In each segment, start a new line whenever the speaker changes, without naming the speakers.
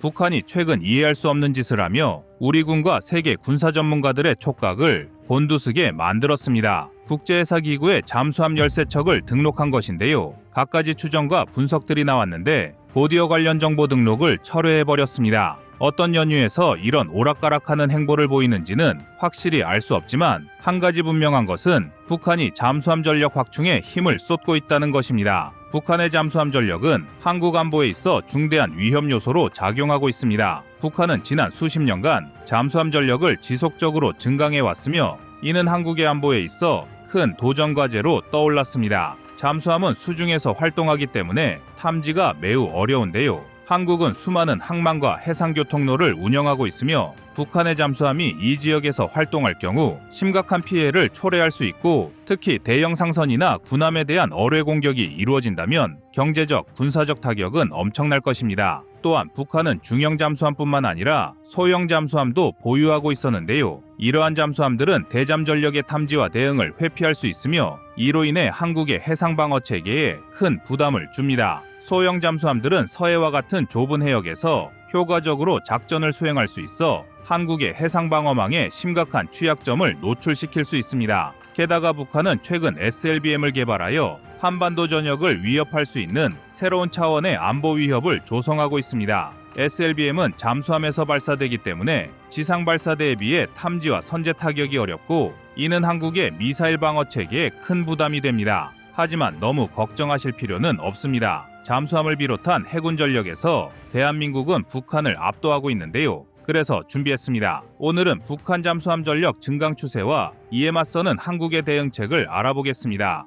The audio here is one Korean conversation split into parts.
북한이 최근 이해할 수 없는 짓을 하며 우리 군과 세계 군사 전문가들의 촉각을 곤두스게 만들었습니다. 국제해사기구에 잠수함 열세척을 등록한 것인데요. 갖가지 추정과 분석들이 나왔는데 보디어 관련 정보 등록을 철회해버렸습니다. 어떤 연유에서 이런 오락가락하는 행보를 보이는지는 확실히 알 수 없지만 한 가지 분명한 것은 북한이 잠수함 전력 확충에 힘을 쏟고 있다는 것입니다. 북한의 잠수함 전력은 한국 안보에 있어 중대한 위험 요소로 작용하고 있습니다. 북한은 지난 수십 년간 잠수함 전력을 지속적으로 증강해 왔으며 이는 한국의 안보에 있어 큰 도전 과제로 떠올랐습니다. 잠수함은 수중에서 활동하기 때문에 탐지가 매우 어려운데요. 한국은 수많은 항만과 해상교통로를 운영하고 있으며 북한의 잠수함이 이 지역에서 활동할 경우 심각한 피해를 초래할 수 있고 특히 대형 상선이나 군함에 대한 어뢰 공격이 이루어진다면 경제적, 군사적 타격은 엄청날 것입니다. 또한 북한은 중형 잠수함뿐만 아니라 소형 잠수함도 보유하고 있었는데요. 이러한 잠수함들은 대잠 전력의 탐지와 대응을 회피할 수 있으며 이로 인해 한국의 해상 방어 체계에 큰 부담을 줍니다. 소형 잠수함들은 서해와 같은 좁은 해역에서 효과적으로 작전을 수행할 수 있어 한국의 해상 방어망에 심각한 취약점을 노출시킬 수 있습니다. 게다가 북한은 최근 SLBM을 개발하여 한반도 전역을 위협할 수 있는 새로운 차원의 안보 위협을 조성하고 있습니다. SLBM은 잠수함에서 발사되기 때문에 지상 발사대에 비해 탐지와 선제 타격이 어렵고 이는 한국의 미사일 방어 체계에 큰 부담이 됩니다. 하지만 너무 걱정하실 필요는 없습니다. 잠수함을 비롯한 해군 전력에서 대한민국은 북한을 압도하고 있는데요. 그래서 준비했습니다. 오늘은 북한 잠수함 전력 증강 추세와 이에 맞서는 한국의 대응책을 알아보겠습니다.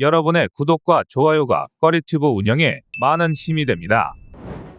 여러분의 구독과 좋아요가 꺼리튜브 운영에 많은 힘이 됩니다.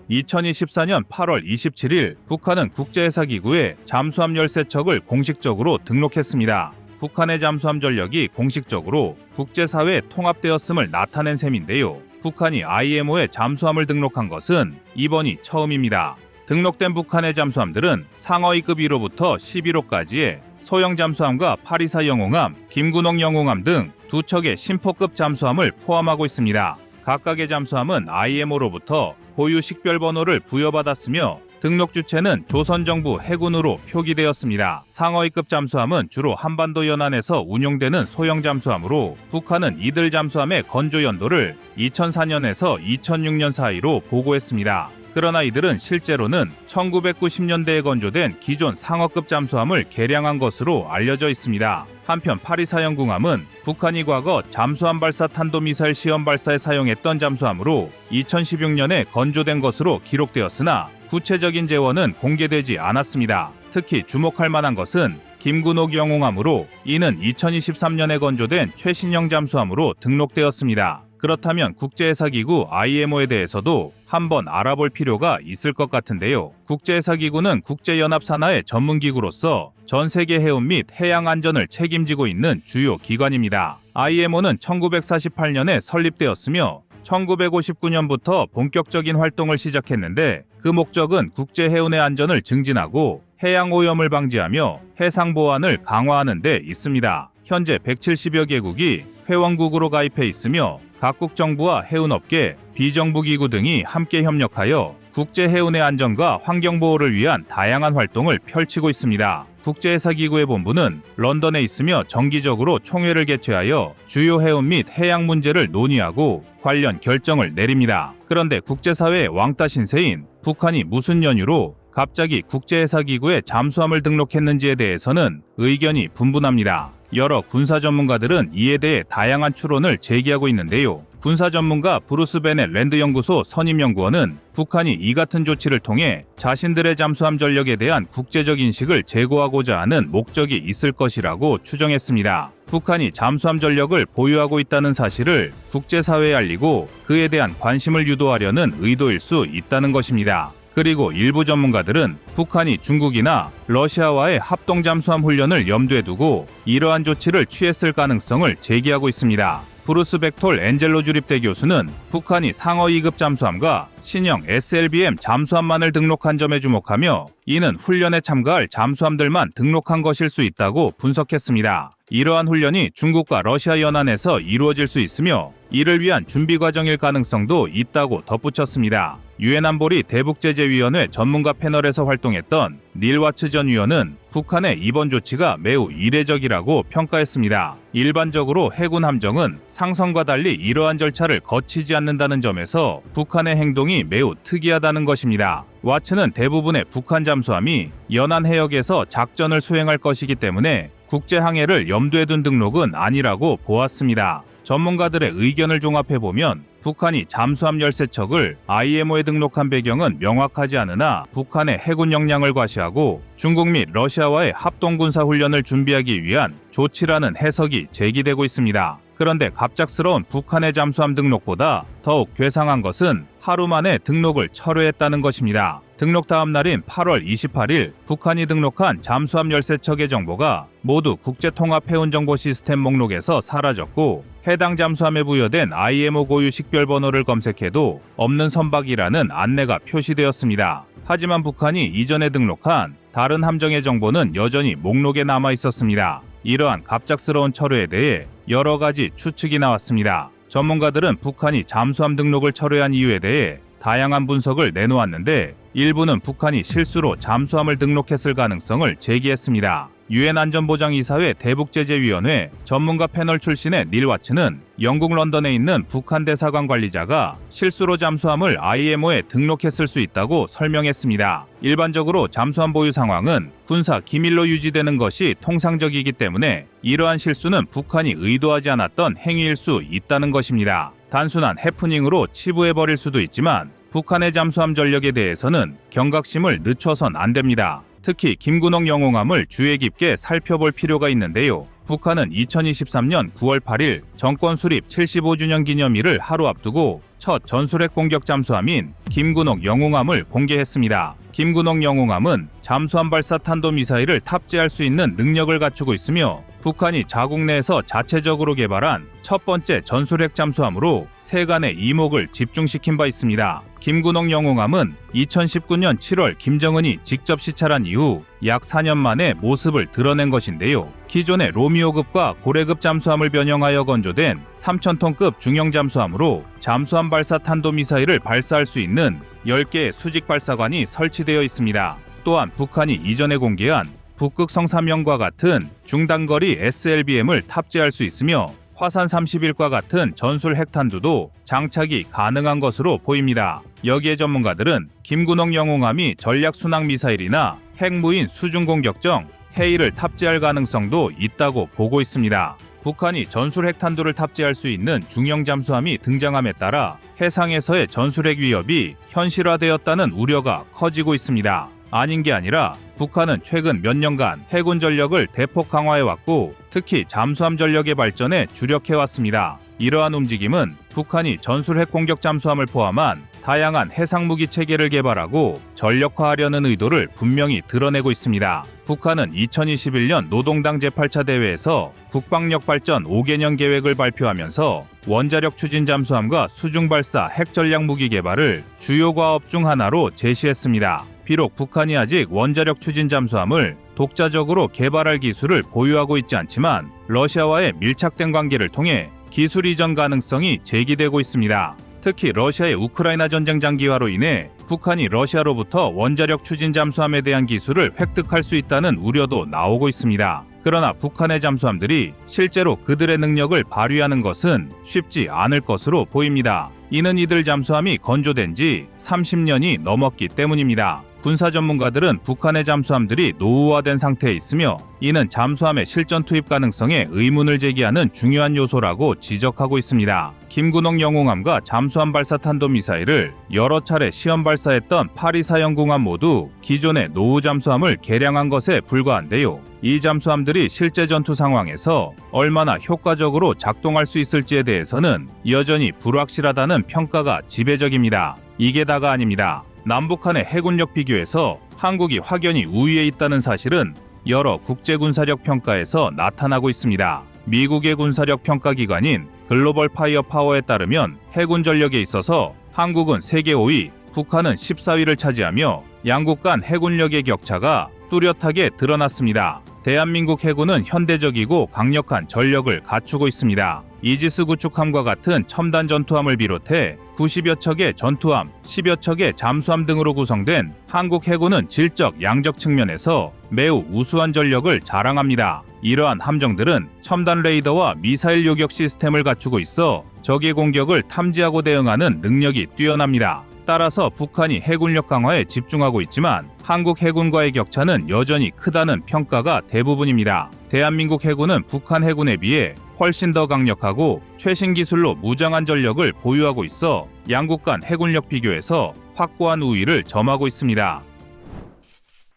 2024년 8월 27일 북한은 국제해사기구에 잠수함 열세척을 공식적으로 등록했습니다. 북한의 잠수함 전력이 공식적으로 국제사회에 통합되었음을 나타낸 셈인데요. 북한이 IMO에 잠수함을 등록한 것은 이번이 처음입니다. 등록된 북한의 잠수함들은 상어이급 1호부터 11호까지의 소형 잠수함과 파리사 영웅함, 김군옥 영웅함 등 두 척의 심포급 잠수함을 포함하고 있습니다. 각각의 잠수함은 IMO로부터 고유 식별 번호를 부여받았으며 등록 주체는 조선정부 해군으로 표기되었습니다. 상어이급 잠수함은 주로 한반도 연안에서 운용되는 소형 잠수함으로 북한은 이들 잠수함의 건조 연도를 2004년에서 2006년 사이로 보고했습니다. 그러나 이들은 실제로는 1990년대에 건조된 기존 상어급 잠수함을 개량한 것으로 알려져 있습니다. 한편 파리사형궁함은 북한이 과거 잠수함 발사 탄도미사일 시험 발사에 사용했던 잠수함으로 2016년에 건조된 것으로 기록되었으나 구체적인 재원은 공개되지 않았습니다. 특히 주목할 만한 것은 김군옥 영웅함으로 이는 2023년에 건조된 최신형 잠수함으로 등록되었습니다. 그렇다면 국제해사기구 IMO에 대해서도 한번 알아볼 필요가 있을 것 같은데요. 국제해사기구는 국제연합 산하의 전문기구로서 전 세계 해운 및 해양 안전을 책임지고 있는 주요 기관입니다. IMO는 1948년에 설립되었으며 1959년부터 본격적인 활동을 시작했는데 그 목적은 국제 해운의 안전을 증진하고 해양 오염을 방지하며 해상 보안을 강화하는 데 있습니다. 현재 170여 개국이 회원국으로 가입해 있으며 각국 정부와 해운업계, 비정부 기구 등이 함께 협력하여 국제 해운의 안전과 환경 보호를 위한 다양한 활동을 펼치고 있습니다. 국제해사기구의 본부는 런던에 있으며 정기적으로 총회를 개최하여 주요 해운 및 해양 문제를 논의하고 관련 결정을 내립니다. 그런데 국제사회의 왕따 신세인 북한이 무슨 연유로 갑자기 국제해사기구에 잠수함을 등록했는지에 대해서는 의견이 분분합니다. 여러 군사 전문가들은 이에 대해 다양한 추론을 제기하고 있는데요. 군사 전문가 브루스 베넷 랜드 연구소 선임 연구원은 북한이 이 같은 조치를 통해 자신들의 잠수함 전력에 대한 국제적 인식을 제고하고자 하는 목적이 있을 것이라고 추정했습니다. 북한이 잠수함 전력을 보유하고 있다는 사실을 국제사회에 알리고 그에 대한 관심을 유도하려는 의도일 수 있다는 것입니다. 그리고 일부 전문가들은 북한이 중국이나 러시아와의 합동 잠수함 훈련을 염두에 두고 이러한 조치를 취했을 가능성을 제기하고 있습니다. 브루스 벡톨 엔젤로 주립대 교수는 북한이 상어 2급 잠수함과 신형 SLBM 잠수함만을 등록한 점에 주목하며 이는 훈련에 참가할 잠수함들만 등록한 것일 수 있다고 분석했습니다. 이러한 훈련이 중국과 러시아 연안에서 이루어질 수 있으며 이를 위한 준비 과정일 가능성도 있다고 덧붙였습니다. 유엔 안보리 대북제재위원회 전문가 패널에서 활동했던 닐 와츠 전 위원은 북한의 이번 조치가 매우 이례적이라고 평가했습니다. 일반적으로 해군 함정은 상선과 달리 이러한 절차를 거치지 않는다는 점에서 북한의 행동이 매우 특이하다는 것입니다. 와츠는 대부분의 북한 잠수함이 연안 해역에서 작전을 수행할 것이기 때문에 국제 항해를 염두에 둔 등록은 아니라고 보았습니다. 전문가들의 의견을 종합해 보면 북한이 잠수함 13척을 IMO에 등록한 배경은 명확하지 않으나 북한의 해군 역량을 과시하고 중국 및 러시아와의 합동 군사 훈련을 준비하기 위한 조치라는 해석이 제기되고 있습니다. 그런데 갑작스러운 북한의 잠수함 등록보다 더욱 괴상한 것은 하루 만에 등록을 철회했다는 것입니다. 등록 다음 날인 8월 28일 북한이 등록한 잠수함 13척의 정보가 모두 국제통합해운 정보 시스템 목록에서 사라졌고 해당 잠수함에 부여된 IMO 고유 식별 번호를 검색해도 없는 선박이라는 안내가 표시되었습니다. 하지만 북한이 이전에 등록한 다른 함정의 정보는 여전히 목록에 남아 있었습니다. 이러한 갑작스러운 철회에 대해 여러 가지 추측이 나왔습니다. 전문가들은 북한이 잠수함 등록을 철회한 이유에 대해 다양한 분석을 내놓았는데 일부는 북한이 실수로 잠수함을 등록했을 가능성을 제기했습니다. 유엔 안전보장이사회 대북제재위원회 전문가 패널 출신의 닐 와츠는 영국 런던에 있는 북한 대사관 관리자가 실수로 잠수함을 IMO에 등록했을 수 있다고 설명했습니다. 일반적으로 잠수함 보유 상황은 군사 기밀로 유지되는 것이 통상적이기 때문에 이러한 실수는 북한이 의도하지 않았던 행위일 수 있다는 것입니다. 단순한 해프닝으로 치부해버릴 수도 있지만 북한의 잠수함 전력에 대해서는 경각심을 늦춰선 안 됩니다. 특히 김군옥 영웅함을 주의 깊게 살펴볼 필요가 있는데요. 북한은 2023년 9월 8일 정권 수립 75주년 기념일을 하루 앞두고 첫 전술핵 공격 잠수함인 김군옥 영웅함을 공개했습니다. 김군옥 영웅함은 잠수함 발사 탄도 미사일을 탑재할 수 있는 능력을 갖추고 있으며 북한이 자국 내에서 자체적으로 개발한 첫 번째 전술핵 잠수함으로 세간의 이목을 집중시킨 바 있습니다. 김군옥 영웅함은 2019년 7월 김정은이 직접 시찰한 이후 약 4년 만에 모습을 드러낸 것인데요. 기존의 로미오급과 고래급 잠수함을 변형하여 건조된 3,000톤급 중형 잠수함으로 잠수함 발사 탄도 미사일을 발사할 수 있는 10개의 수직 발사관이 설치되어 있습니다. 또한 북한이 이전에 공개한 북극성 3형과 같은 중단거리 SLBM을 탑재할 수 있으며 화산 31과 같은 전술 핵탄두도 장착이 가능한 것으로 보입니다. 여기에 전문가들은 김군옥 영웅함이 전략 순항 미사일이나 핵무인 수중 공격정 헤이를 탑재할 가능성도 있다고 보고 있습니다. 북한이 전술 핵탄두를 탑재할 수 있는 중형 잠수함이 등장함에 따라 해상에서의 전술핵 위협이 현실화되었다는 우려가 커지고 있습니다. 아닌 게 아니라 북한은 최근 몇 년간 해군 전력을 대폭 강화해왔고 특히 잠수함 전력의 발전에 주력해왔습니다. 이러한 움직임은 북한이 전술 핵 공격 잠수함을 포함한 다양한 해상 무기 체계를 개발하고 전력화하려는 의도를 분명히 드러내고 있습니다. 북한은 2021년 노동당 제8차 대회에서 국방력 발전 5개년 계획을 발표하면서 원자력 추진 잠수함과 수중 발사 핵 전략 무기 개발을 주요 과업 중 하나로 제시했습니다. 비록 북한이 아직 원자력 추진 잠수함을 독자적으로 개발할 기술을 보유하고 있지 않지만 러시아와의 밀착된 관계를 통해 기술 이전 가능성이 제기되고 있습니다. 특히 러시아의 우크라이나 전쟁 장기화로 인해 북한이 러시아로부터 원자력 추진 잠수함에 대한 기술을 획득할 수 있다는 우려도 나오고 있습니다. 그러나 북한의 잠수함들이 실제로 그들의 능력을 발휘하는 것은 쉽지 않을 것으로 보입니다. 이는 이들 잠수함이 건조된 지 30년이 넘었기 때문입니다. 군사 전문가들은 북한의 잠수함들이 노후화된 상태에 있으며 이는 잠수함의 실전 투입 가능성에 의문을 제기하는 중요한 요소라고 지적하고 있습니다. 김군옥 영웅함과 잠수함 발사 탄도 미사일을 여러 차례 시험 발사했던 파리 사형 궁함 모두 기존의 노후 잠수함을 개량한 것에 불과한데요. 이 잠수함들이 실제 전투 상황에서 얼마나 효과적으로 작동할 수 있을지에 대해서는 여전히 불확실하다는 평가가 지배적입니다. 이게 다가 아닙니다. 남북한의 해군력 비교에서 한국이 확연히 우위에 있다는 사실은 여러 국제군사력 평가에서 나타나고 있습니다. 미국의 군사력 평가 기관인 글로벌 파이어 파워에 따르면 해군 전력에 있어서 한국은 세계 5위, 북한은 14위를 차지하며 양국 간 해군력의 격차가 뚜렷하게 드러났습니다. 대한민국 해군은 현대적이고 강력한 전력을 갖추고 있습니다. 이지스 구축함과 같은 첨단 전투함을 비롯해 90여 척의 전투함, 10여 척의 잠수함 등으로 구성된 한국 해군은 질적, 양적 측면에서 매우 우수한 전력을 자랑합니다. 이러한 함정들은 첨단 레이더와 미사일 요격 시스템을 갖추고 있어 적의 공격을 탐지하고 대응하는 능력이 뛰어납니다. 따라서 북한이 해군력 강화에 집중하고 있지만 한국 해군과의 격차는 여전히 크다는 평가가 대부분입니다. 대한민국 해군은 북한 해군에 비해 훨씬 더 강력하고 최신 기술로 무장한 전력을 보유하고 있어 양국 간 해군력 비교에서 확고한 우위를 점하고 있습니다.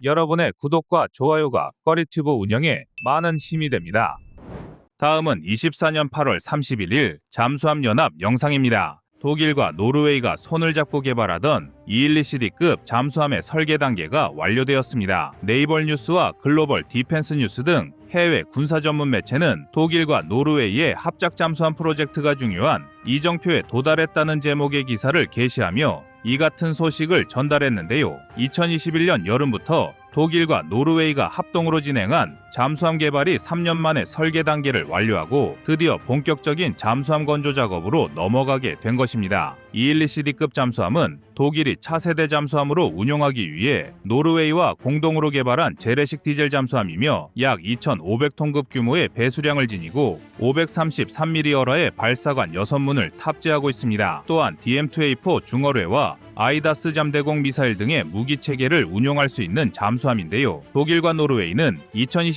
여러분의 구독과 좋아요가 꺼리튜브 운영에 많은 힘이 됩니다. 다음은 24년 8월 31일 잠수함 연합 영상입니다. 독일과 노르웨이가 손을 잡고 개발하던 212C급 잠수함의 설계 단계가 완료되었습니다. 네이벌 뉴스와 글로벌 디펜스 뉴스 등 해외 군사 전문 매체는 독일과 노르웨이의 합작 잠수함 프로젝트가 중요한 이정표에 도달했다는 제목의 기사를 게시하며 이 같은 소식을 전달했는데요. 2021년 여름부터 독일과 노르웨이가 합동으로 진행한 잠수함 개발이 3년 만에 설계 단계를 완료하고 드디어 본격적인 잠수함 건조 작업으로 넘어가게 된 것입니다. 212C급 잠수함은 독일이 차세대 잠수함으로 운용하기 위해 노르웨이와 공동으로 개발한 재래식 디젤 잠수함이며 약 2,500톤급 규모의 배수량을 지니고 533mm어라의 발사관 6문을 탑재하고 있습니다. 또한 DM2A4 중어뢰와 아이다스 잠대공 미사일 등의 무기 체계를 운용할 수 있는 잠수함인데요. 독일과 노르웨이는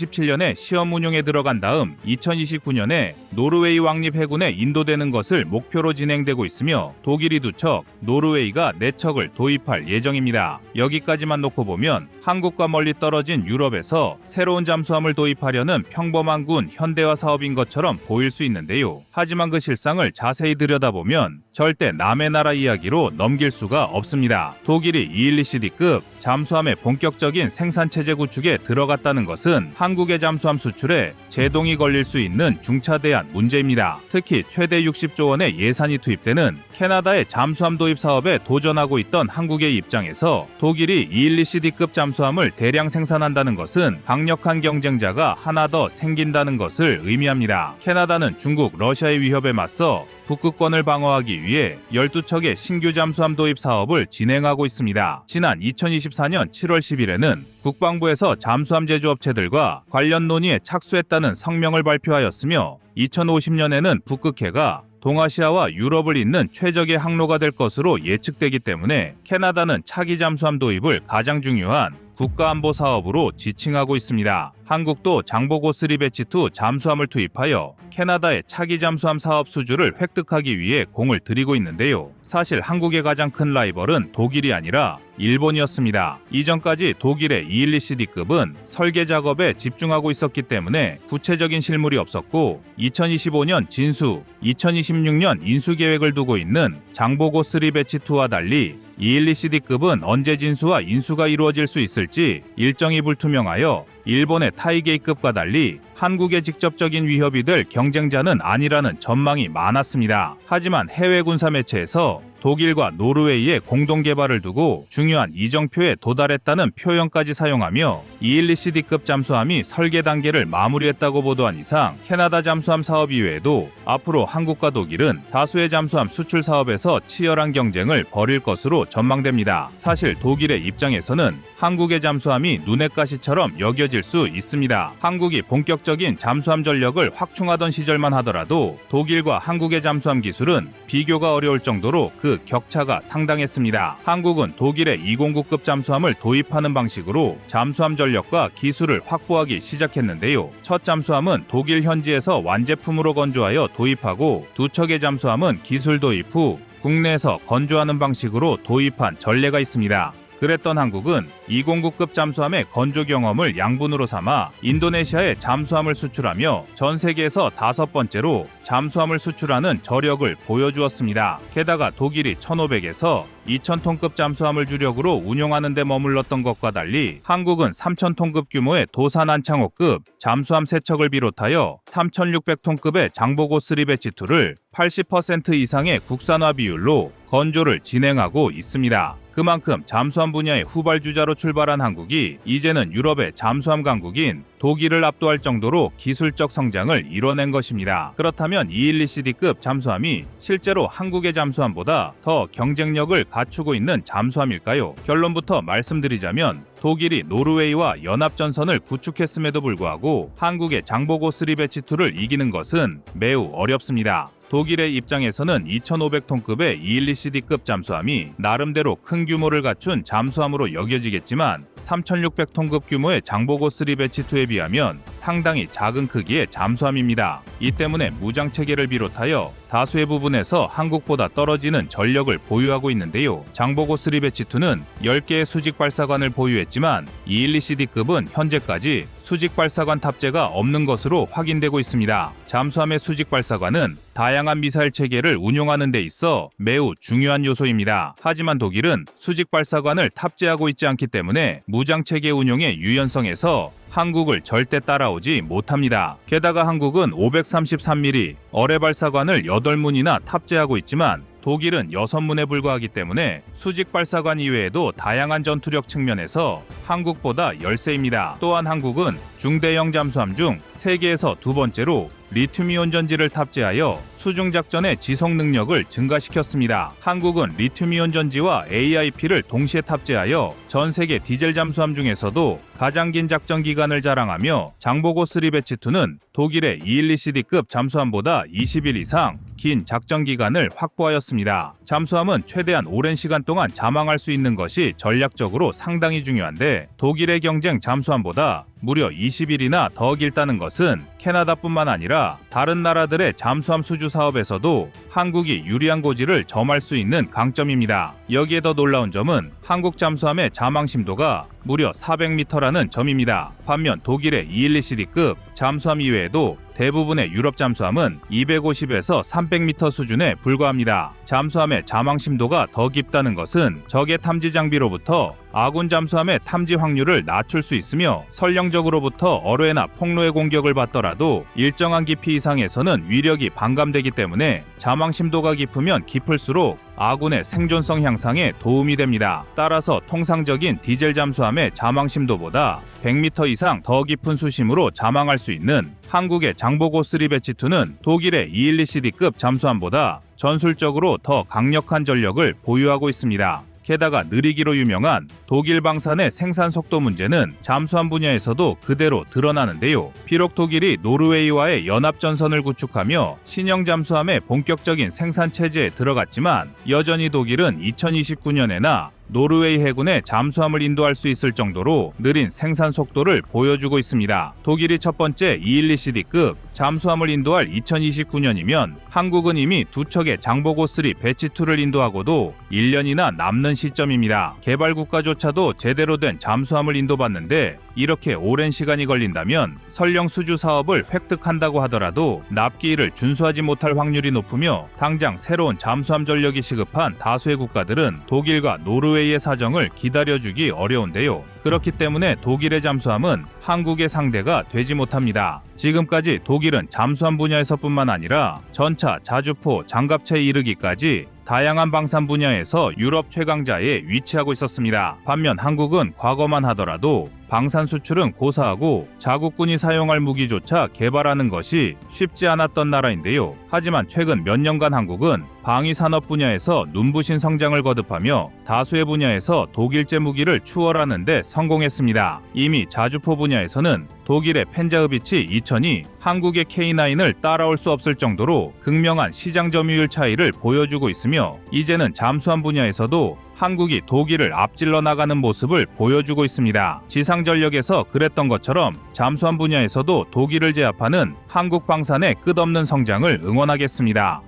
2027년에 시험 운용에 들어간 다음 2029년에 노르웨이 왕립 해군에 인도되는 것을 목표로 진행되고 있으며 독일이 두 척, 노르웨이가 네 척을 도입할 예정입니다. 여기까지만 놓고 보면 한국과 멀리 떨어진 유럽에서 새로운 잠수함을 도입하려는 평범한 군 현대화 사업인 것처럼 보일 수 있는데요. 하지만 그 실상을 자세히 들여다보면 절대 남의 나라 이야기로 넘길 수가 없습니다. 독일이 212C급 잠수함의 본격적인 생산 체제 구축에 들어갔다는 것은 한국 의 잠수함 수출에 제동이 걸릴 수 있는 중차대한 문제입니다. 특히 최대 60조 원의 예산이 투입되는 캐나다의 잠수함 도입 사업에 도전하고 있던 한국의 입장에서 독일이 212C급 잠수함을 대량 생산한다는 것은 강력한 경쟁자가 하나 더 생긴다는 것을 의미합니다. 캐나다는 중국, 러시아의 위협에 맞서 북극권을 방어하기 위해 12척의 신규 잠수함 도입 사업을 진행하고 있습니다. 지난 2024년 7월 10일에는 국방부에서 잠수함 제조업체들과 관련 논의에 착수했다는 성명을 발표하였으며 2050년에는 북극해가 동아시아와 유럽을 잇는 최적의 항로가 될 것으로 예측되기 때문에 캐나다는 차기 잠수함 도입을 가장 중요한 국가안보 사업으로 지칭하고 있습니다. 한국도 장보고 3 배치2 잠수함을 투입하여 캐나다의 차기 잠수함 사업 수주를 획득하기 위해 공을 들이고 있는데요. 사실 한국의 가장 큰 라이벌은 독일이 아니라 일본이었습니다. 이전까지 독일의 212C급은 설계 작업에 집중하고 있었기 때문에 구체적인 실물이 없었고 2025년 진수, 2026년 인수 계획을 두고 있는 장보고 3 배치2와 달리 212C급은 언제 진수와 인수가 이루어질 수 있을지 일정이 불투명하여 일본의 타이게이급과 달리 한국의 직접적인 위협이 될 경쟁자는 아니라는 전망이 많았습니다. 하지만 해외 군사 매체에서 독일과 노르웨이의 공동 개발을 두고 중요한 이정표에 도달했다는 표현까지 사용하며 212C급 잠수함이 설계 단계를 마무리했다고 보도한 이상 캐나다 잠수함 사업 이외에도 앞으로 한국과 독일은 다수의 잠수함 수출 사업에서 치열한 경쟁을 벌일 것으로 전망됩니다. 사실 독일의 입장에서는 한국의 잠수함이 눈의 가시처럼 여겨질 수 있습니다. 한국이 본격적인 잠수함 전력을 확충하던 시절만 하더라도 독일과 한국의 잠수함 기술은 비교가 어려울 정도로 그 격차가 상당했습니다. 한국은 독일의 209급 잠수함을 도입하는 방식으로 잠수함 전력과 기술을 확보하기 시작했는데요. 첫 잠수함은 독일 현지에서 완제품으로 건조하여 도입하고 두 척의 잠수함은 기술 도입 후 국내에서 건조하는 방식으로 도입한 전례가 있습니다. 그랬던 한국은 209급 잠수함의 건조 경험을 양분으로 삼아 인도네시아에 잠수함을 수출하며 전 세계에서 다섯 번째로 잠수함을 수출하는 저력을 보여주었습니다. 게다가 독일이 1,500에서 2,000톤급 잠수함을 주력으로 운용하는 데 머물렀던 것과 달리 한국은 3,000톤급 규모의 도산 안창호급 잠수함 3척을 비롯하여 3,600톤급의 장보고 3배치2를 80% 이상의 국산화 비율로 건조를 진행하고 있습니다. 그만큼 잠수함 분야의 후발주자로 출발한 한국이 이제는 유럽의 잠수함 강국인 독일을 압도할 정도로 기술적 성장을 이뤄낸 것입니다. 그렇다면 212Cd급 잠수함이 실제로 한국의 잠수함보다 더 경쟁력을 갖추고 있는 잠수함일까요? 결론부터 말씀드리자면 독일이 노르웨이와 연합전선을 구축했음에도 불구하고 한국의 장보고 3 배치2를 이기는 것은 매우 어렵습니다. 독일의 입장에서는 2,500톤급의 212Cd급 잠수함이 나름대로 큰 규모를 갖춘 잠수함으로 여겨지겠지만 3,600톤급 규모의 장보고 3 배치2에 비하면 상당히 작은 크기의 잠수함입니다. 이 때문에 무장 체계를 비롯하여 다수의 부분에서 한국보다 떨어지는 전력을 보유하고 있는데요. 장보고 3 배치2는 10개의 수직 발사관을 보유했지만 212CD급은 현재까지 수직 발사관 탑재가 없는 것으로 확인되고 있습니다. 잠수함의 수직 발사관은 다양 한 미사일 체계를 운용하는 데 있어 매우 중요한 요소입니다. 하지만 독일은 수직 발사관을 탑재하고 있지 않기 때문에 무장 체계 운용의 유연성에서 한국을 절대 따라오지 못합니다. 게다가 한국은 533mm 어뢰 발사관을 8문이나 탑재하고 있지만 독일은 6문에 불과하기 때문에 수직 발사관 이외에도 다양한 전투력 측면에서 한국보다 열세입니다. 또한 한국은 중대형 잠수함 중 세계에서 두 번째로 리튬이온 전지를 탑재하여 수중 작전의 지속 능력을 증가시켰습니다. 한국은 리튬이온 전지와 AIP를 동시에 탑재하여 전 세계 디젤 잠수함 중에서도 가장 긴 작전 기간을 자랑하며 장보고 3 배치2는 독일의 212Cd급 잠수함보다 20일 이상 긴 작전 기간을 확보하였습니다. 잠수함은 최대한 오랜 시간 동안 잠항할 수 있는 것이 전략적으로 상당히 중요한데 독일의 경쟁 잠수함보다 무려 20일이나 더 길다는 것은 캐나다뿐만 아니라 다른 나라들의 잠수함 수주 사업에서도 한국이 유리한 고지를 점할 수 있는 강점입니다. 여기에 더 놀라운 점은 한국 잠수함의 잠항 심도가 무려 400m라는 점입니다. 반면 독일의 212Cd급 잠수함 이외에도 대부분의 유럽 잠수함은 250에서 300m 수준에 불과합니다. 잠수함의 잠항 심도가 더 깊다는 것은 적의 탐지 장비로부터 아군 잠수함의 탐지 확률을 낮출 수 있으며 설령적으로부터 어뢰나 폭로의 공격을 받더라도 일정한 깊이 이상에서는 위력이 반감되기 때문에 잠항 심도가 깊으면 깊을수록 아군의 생존성 향상에 도움이 됩니다. 따라서 통상적인 디젤 잠수함의 잠항 심도보다 100m 이상 더 깊은 수심으로 잠항할 수 있는 한국의 장보고 3 배치2는 독일의 212Cd급 잠수함보다 전술적으로 더 강력한 전력을 보유하고 있습니다. 게다가 느리기로 유명한 독일 방산의 생산 속도 문제는 잠수함 분야에서도 그대로 드러나는데요. 비록 독일이 노르웨이와의 연합 전선을 구축하며 신형 잠수함의 본격적인 생산 체제에 들어갔지만 여전히 독일은 2029년에나 노르웨이 해군에 잠수함을 인도할 수 있을 정도로 느린 생산 속도를 보여주고 있습니다. 독일이 첫 번째 212Cd급 잠수함을 인도할 2029년이면 한국은 이미 두 척의 장보고 3 배치2를 인도하고도 1년이나 남는 시점입니다. 개발 국가조차도 제대로 된 잠수함을 인도받는데 이렇게 오랜 시간이 걸린다면 설령 수주 사업을 획득한다고 하더라도 납기일을 준수하지 못할 확률이 높으며 당장 새로운 잠수함 전력이 시급한 다수의 국가들은 독일과 노르웨이 의 사정을 기다려주기 어려운데요. 그렇기 때문에 독일의 잠수함은 한국의 상대가 되지 못합니다. 지금까지 독일은 잠수함 분야에서뿐만 아니라 전차, 자주포, 장갑차에 이르기까지 다양한 방산 분야에서 유럽 최강자에 위치하고 있었습니다. 반면 한국은 과거만 하더라도 방산 수출은 고사하고 자국군이 사용할 무기조차 개발하는 것이 쉽지 않았던 나라인데요. 하지만 최근 몇 년간 한국은 방위 산업 분야에서 눈부신 성장을 거듭하며 다수의 분야에서 독일제 무기를 추월하는데 성공했습니다. 이미 자주포 분야에서는 독일의 펜자흐비치 2000이 한국의 K9을 따라올 수 없을 정도로 극명한 시장 점유율 차이를 보여주고 있으며 이제는 잠수함 분야에서도 한국이 독일을 앞질러 나가는 모습을 보여주고 있습니다. 지상 전력에서 그랬던 것처럼 잠수함 분야에서도 독일을 제압하는 한국 방산의 끝없는 성장을 응원하겠습니다.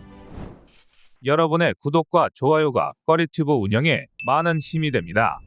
여러분의 구독과 좋아요가 꺼리튜브 운영에 많은 힘이 됩니다.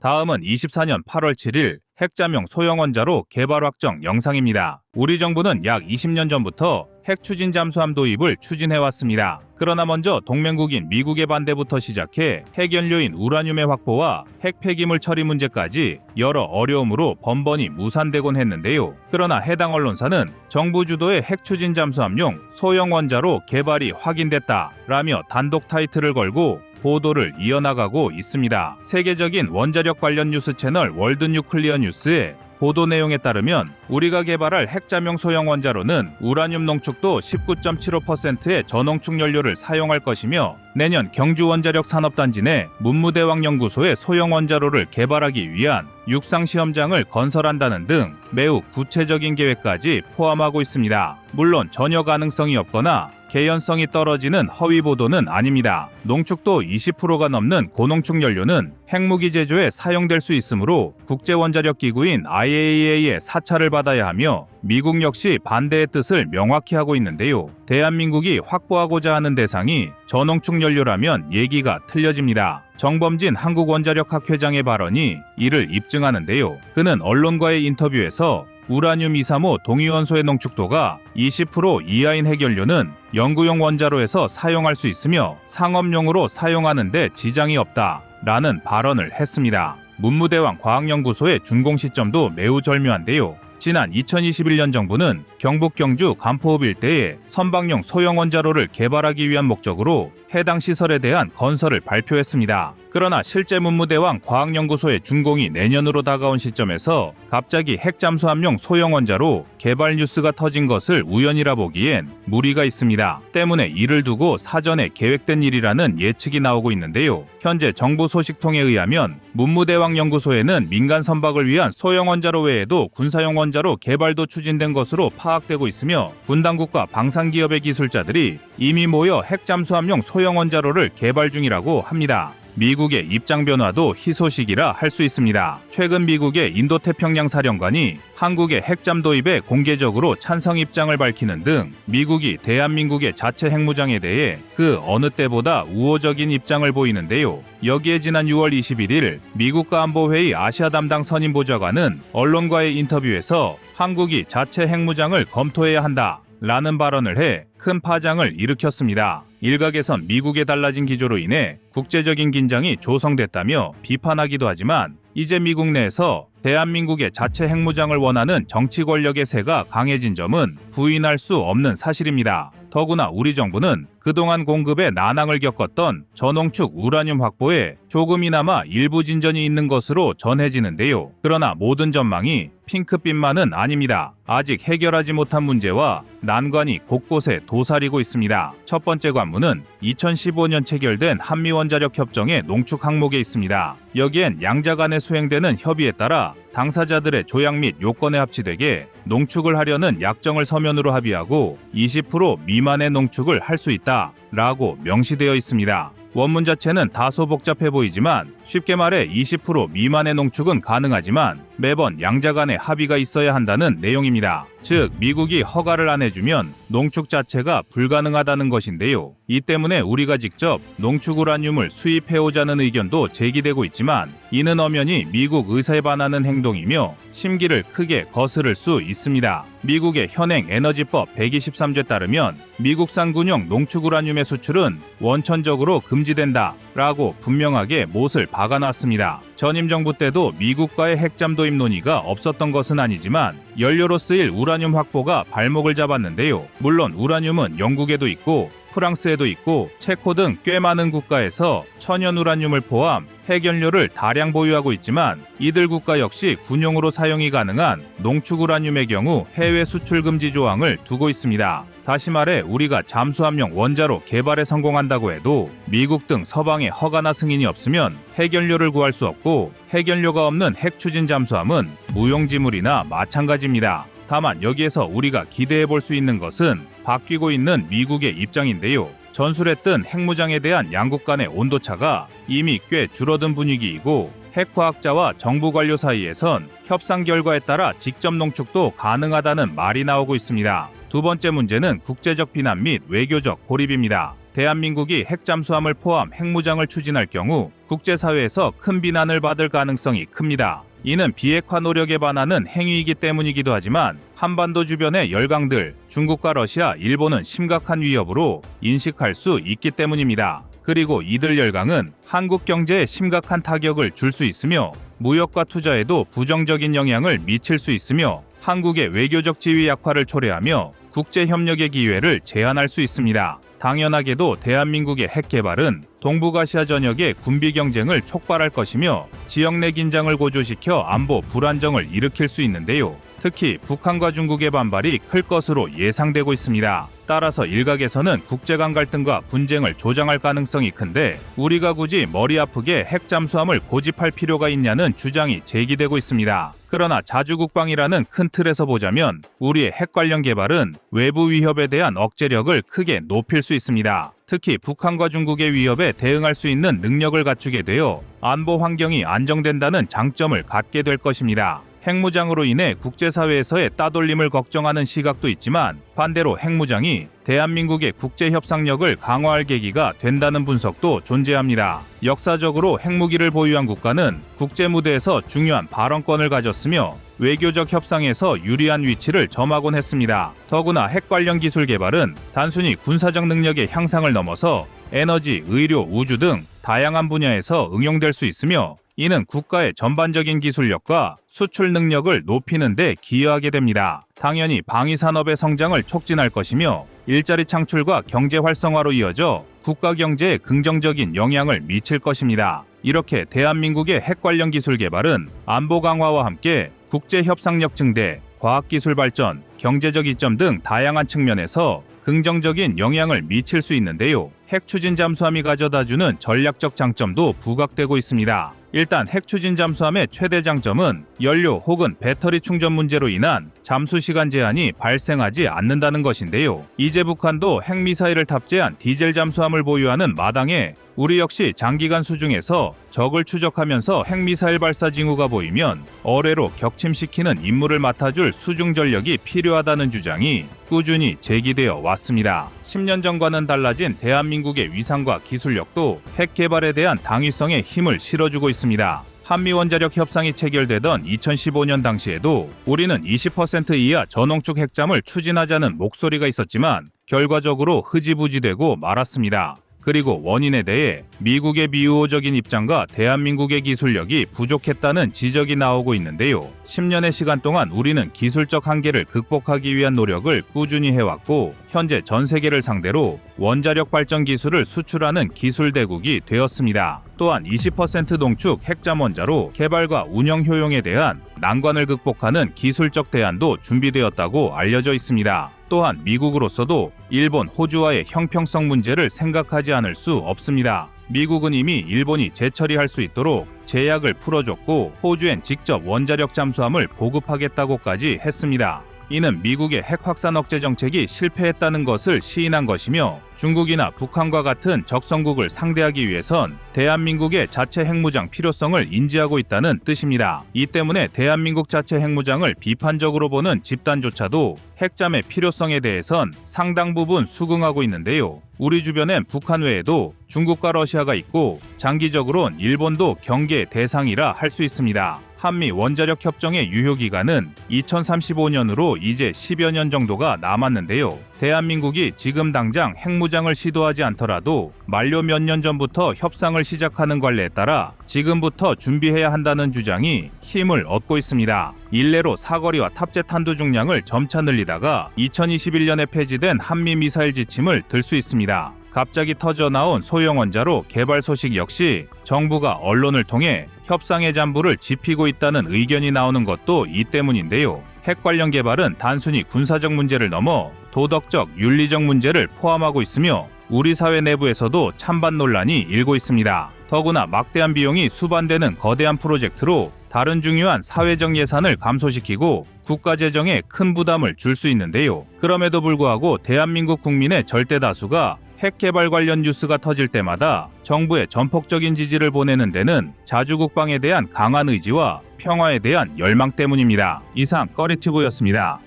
다음은 24년 8월 7일 핵자명 소형 원자로 개발 확정 영상입니다. 우리 정부는 약 20년 전부터 핵 추진 잠수함 도입을 추진해 왔습니다. 그러나 먼저 동맹국인 미국의 반대부터 시작해 핵연료인 우라늄의 확보와 핵 폐기물 처리 문제까지 여러 어려움으로 번번이 무산되곤 했는데요. 그러나 해당 언론사는 정부 주도의 핵 추진 잠수함용 소형 원자로 개발이 확인됐다 라며 단독 타이틀을 걸고 보도를 이어나가고 있습니다. 세계적인 원자력 관련 뉴스 채널 월드 뉴클리어 뉴스에 보도 내용에 따르면 우리가 개발할 핵잠용 소형 원자로는 우라늄 농축도 19.75%의 저농축 연료를 사용할 것이며 내년 경주 원자력 산업단지 내 문무대왕 연구소의 소형 원자로를 개발하기 위한 육상 시험장을 건설한다는 등 매우 구체적인 계획까지 포함하고 있습니다. 물론 전혀 가능성이 없거나 개연성이 떨어지는 허위 보도는 아닙니다. 농축도 20%가 넘는 고농축 연료는 핵무기 제조에 사용될 수 있으므로 국제원자력 기구인 IAEA의 사찰을 받아야 하며 미국 역시 반대의 뜻을 명확히 하고 있는데요. 대한민국이 확보하고자 하는 대상이 저농축 연료라면 얘기가 틀려집니다. 정범진 한국원자력학 회장의 발언이 이를 입증하는데요. 그는 언론과의 인터뷰에서 우라늄 235 동위원소의 농축도가 20% 이하인 핵연료는 연구용 원자로에서 사용할 수 있으며 상업용으로 사용하는데 지장이 없다. 라는 발언을 했습니다. 문무대왕 과학연구소의 준공 시점도 매우 절묘한데요. 지난 2021년 정부는 경북 경주 간포읍 일대에 선박용 소형 원자로를 개발하기 위한 목적으로 해당 시설에 대한 건설을 발표했습니다. 그러나 실제 문무대왕 과학연구소의 준공이 내년으로 다가온 시점에서 갑자기 핵잠수함용 소형 원자로 개발 뉴스가 터진 것을 우연이라 보기엔 무리가 있습니다. 때문에 이를 두고 사전에 계획된 일이라는 예측이 나오고 있는데요. 현재 정부 소식통에 의하면 문무대왕 연구소에는 민간 선박을 위한 소형 원자로 외에도 군사용 원자로 개발도 추진된 것으로 파악되고 있으며 군 당국과 방산 기업의 기술자들이 이미 모여 핵 잠수함용 소형 원자로를 개발 중이라고 합니다. 미국의 입장 변화도 희소식이라 할 수 있습니다. 최근 미국의 인도태평양 사령관이 한국의 핵잠 도입에 공개적으로 찬성 입장을 밝히는 등 미국이 대한민국의 자체 핵무장에 대해 그 어느 때보다 우호적인 입장을 보이는데요. 여기에 지난 6월 21일 미국과 안보회의 아시아 담당 선임 보좌관은 언론과의 인터뷰에서 한국이 자체 핵무장을 검토해야 한다. 라는 발언을 해 큰 파장을 일으켰습니다. 일각에선 미국의 달라진 기조로 인해 국제적인 긴장이 조성됐다며 비판하기도 하지만 이제 미국 내에서 대한민국의 자체 핵무장을 원하는 정치 권력의 세가 강해진 점은 부인할 수 없는 사실입니다. 더구나 우리 정부는 그동안 공급에 난항을 겪었던 저농축 우라늄 확보에 조금이나마 일부 진전이 있는 것으로 전해지는데요. 그러나 모든 전망이 핑크빛만은 아닙니다. 아직 해결하지 못한 문제와 난관이 곳곳에 도사리고 있습니다. 첫 번째 관문은 2015년 체결된 한미원자력 협정의 농축 항목에 있습니다. 여기엔 양자 간에 수행되는 협의에 따라 당사자들의 조약 및 요건에 합치되게 농축을 하려는 약정을 서면으로 합의하고 20% 미만의 농축을 할 수 있다 라고 명시되어 있습니다. 원문 자체는 다소 복잡해 보이지만 쉽게 말해 20% 미만의 농축은 가능하지만 매번 양자 간의 합의가 있어야 한다는 내용입니다. 즉, 미국이 허가를 안 해주면 농축 자체가 불가능하다는 것인데요. 이 때문에 우리가 직접 농축 우라늄을 수입해오자는 의견도 제기되고 있지만 이는 엄연히 미국 의사에 반하는 행동이며 심기를 크게 거스를 수 있습니다. 미국의 현행 에너지법 123조에 따르면 미국산 군용 농축 우라늄의 수출은 원천적으로 금지된다. 라고 분명하게 못을 박아놨습니다. 전임 정부 때도 미국과의 핵잠 도입 논의가 없었던 것은 아니지만 연료로 쓰일 우라늄 확보가 발목을 잡았는데요. 물론 우라늄은 영국에도 있고 프랑스에도 있고 체코 등 꽤 많은 국가에서 천연 우라늄을 포함 핵연료를 다량 보유하고 있지만 이들 국가 역시 군용으로 사용이 가능한 농축 우라늄의 경우 해외 수출 금지 조항을 두고 있습니다. 다시 말해 우리가 잠수함용 원자로 개발에 성공한다고 해도 미국 등 서방의 허가나 승인이 없으면 핵연료를 구할 수 없고 핵연료가 없는 핵 추진 잠수함은 무용지물이나 마찬가지입니다. 다만 여기에서 우리가 기대해 볼 수 있는 것은 바뀌고 있는 미국의 입장인데요. 전술에 뜬 핵무장에 대한 양국 간의 온도차가 이미 꽤 줄어든 분위기이고 핵과학자와 정부 관료 사이에선 협상 결과에 따라 직접 농축도 가능하다는 말이 나오고 있습니다. 두 번째 문제는 국제적 비난 및 외교적 고립입니다. 대한민국이 핵잠수함을 포함 핵무장을 추진할 경우 국제사회에서 큰 비난을 받을 가능성이 큽니다. 이는 비핵화 노력에 반하는 행위이기 때문이기도 하지만 한반도 주변의 열강들, 중국과 러시아, 일본은 심각한 위협으로 인식할 수 있기 때문입니다. 그리고 이들 열강은 한국 경제에 심각한 타격을 줄 수 있으며 무역과 투자에도 부정적인 영향을 미칠 수 있으며 한국의 외교적 지위 약화를 초래하며 국제 협력의 기회를 제한할 수 있습니다. 당연하게도 대한민국의 핵 개발은 동북아시아 전역의 군비 경쟁을 촉발할 것이며 지역 내 긴장을 고조시켜 안보 불안정을 일으킬 수 있는데요. 특히 북한과 중국의 반발이 클 것으로 예상되고 있습니다. 따라서 일각에서는 국제 간 갈등과 분쟁을 조장할 가능성이 큰데 우리가 굳이 머리 아프게 핵 잠수함을 고집할 필요가 있냐는 주장이 제기되고 있습니다. 그러나 자주국방이라는 큰 틀에서 보자면 우리의 핵 관련 개발은 외부 위협에 대한 억제력을 크게 높일 수 있습니다. 특히 북한과 중국의 위협에 대응할 수 있는 능력을 갖추게 되어 안보 환경이 안정된다는 장점을 갖게 될 것입니다. 핵무장으로 인해 국제사회에서의 따돌림을 걱정하는 시각도 있지만 반대로 핵무장이 대한민국의 국제 협상력을 강화할 계기가 된다는 분석도 존재합니다. 역사적으로 핵무기를 보유한 국가는 국제 무대에서 중요한 발언권을 가졌으며 외교적 협상에서 유리한 위치를 점하곤 했습니다. 더구나 핵 관련 기술 개발은 단순히 군사적 능력의 향상을 넘어서 에너지, 의료, 우주 등 다양한 분야에서 응용될 수 있으며 이는 국가의 전반적인 기술력과 수출 능력을 높이는 데 기여하게 됩니다. 당연히 방위 산업의 성장을 촉진할 것이며 일자리 창출과 경제 활성화로 이어져 국가 경제에 긍정적인 영향을 미칠 것입니다. 이렇게 대한민국의 핵 관련 기술 개발은 안보 강화와 함께 국제 협상력 증대, 과학기술 발전, 경제적 이점 등 다양한 측면에서 긍정적인 영향을 미칠 수 있는데요. 핵 추진 잠수함이 가져다주는 전략적 장점도 부각되고 있습니다. 일단 핵 추진 잠수함의 최대 장점은 연료 혹은 배터리 충전 문제로 인한 잠수 시간 제한이 발생하지 않는다는 것인데요. 이제 북한도 핵미사일을 탑재한 디젤 잠수함을 보유하는 마당에 우리 역시 장기간 수중에서 적을 추적하면서 핵미사일 발사 징후가 보이면 어뢰로 격침시키는 임무를 맡아줄 수중 전력이 필요 하다는 주장이 꾸준히 제기되어 왔습니다. 10년 전과는 달라진 대한민국의 위상과 기술력도 핵 개발에 대한 당위성에 힘을 실어주고 있습니다. 한미 원자력 협상이 체결되던 2015년 당시에도 우리는 20% 이하 전원축 핵잠을 추진하자는 목소리가 있었지만 결과적으로 흐지부지되고 말았습니다. 그리고 원인에 대해 미국의 비우호적인 입장과 대한민국의 기술력이 부족했다는 지적이 나오고 있는데요. 10년의 시간 동안 우리는 기술적 한계를 극복하기 위한 노력을 꾸준히 해왔고 현재 전 세계를 상대로 원자력 발전 기술을 수출하는 기술 대국이 되었습니다. 또한 20% 농축 핵잠 원자로 개발과 운영 효용에 대한 난관을 극복하는 기술적 대안도 준비되었다고 알려져 있습니다. 또한 미국으로서도 일본, 호주와의 형평성 문제를 생각하지 않을 수 없습니다. 미국은 이미 일본이 재처리할 수 있도록 제약을 풀어줬고 호주엔 직접 원자력 잠수함을 보급하겠다고까지 했습니다. 이는 미국의 핵 확산 억제 정책이 실패했다는 것을 시인한 것이며 중국이나 북한과 같은 적성국을 상대하기 위해선 대한민국의 자체 핵무장 필요성을 인지하고 있다는 뜻입니다. 이 때문에 대한민국 자체 핵무장을 비판적으로 보는 집단조차도 핵잠의 필요성에 대해선 상당 부분 수긍하고 있는데요. 우리 주변엔 북한 외에도 중국과 러시아가 있고 장기적으론 일본도 경계 대상이라 할 수 있습니다. 한미 원자력 협정의 유효 기간은 2035년으로 이제 10여 년 정도가 남았는데요. 대한민국이 지금 당장 핵무장을 시도하지 않더라도 만료 몇 년 전부터 협상을 시작하는 관례에 따라 지금부터 준비해야 한다는 주장이 힘을 얻고 있습니다. 일례로 사거리와 탑재 탄두 중량을 점차 늘리다가 2021년에 폐지된 한미 미사일 지침을 들 수 있습니다. 갑자기 터져 나온 소형 원자로 개발 소식 역시 정부가 언론을 통해 협상의 잠부를 짚히고 있다는 의견이 나오는 것도 이 때문인데요. 핵 관련 개발은 단순히 군사적 문제를 넘어 도덕적, 윤리적 문제를 포함하고 있으며 우리 사회 내부에서도 찬반 논란이 일고 있습니다. 더구나 막대한 비용이 수반되는 거대한 프로젝트로 다른 중요한 사회적 예산을 감소시키고 국가 재정에 큰 부담을 줄 수 있는데요. 그럼에도 불구하고 대한민국 국민의 절대 다수가 핵 개발 관련 뉴스가 터질 때마다 정부의 전폭적인 지지를 보내는 데는 자주 국방에 대한 강한 의지와 평화에 대한 열망 때문입니다. 이상 꺼리튜브였습니다.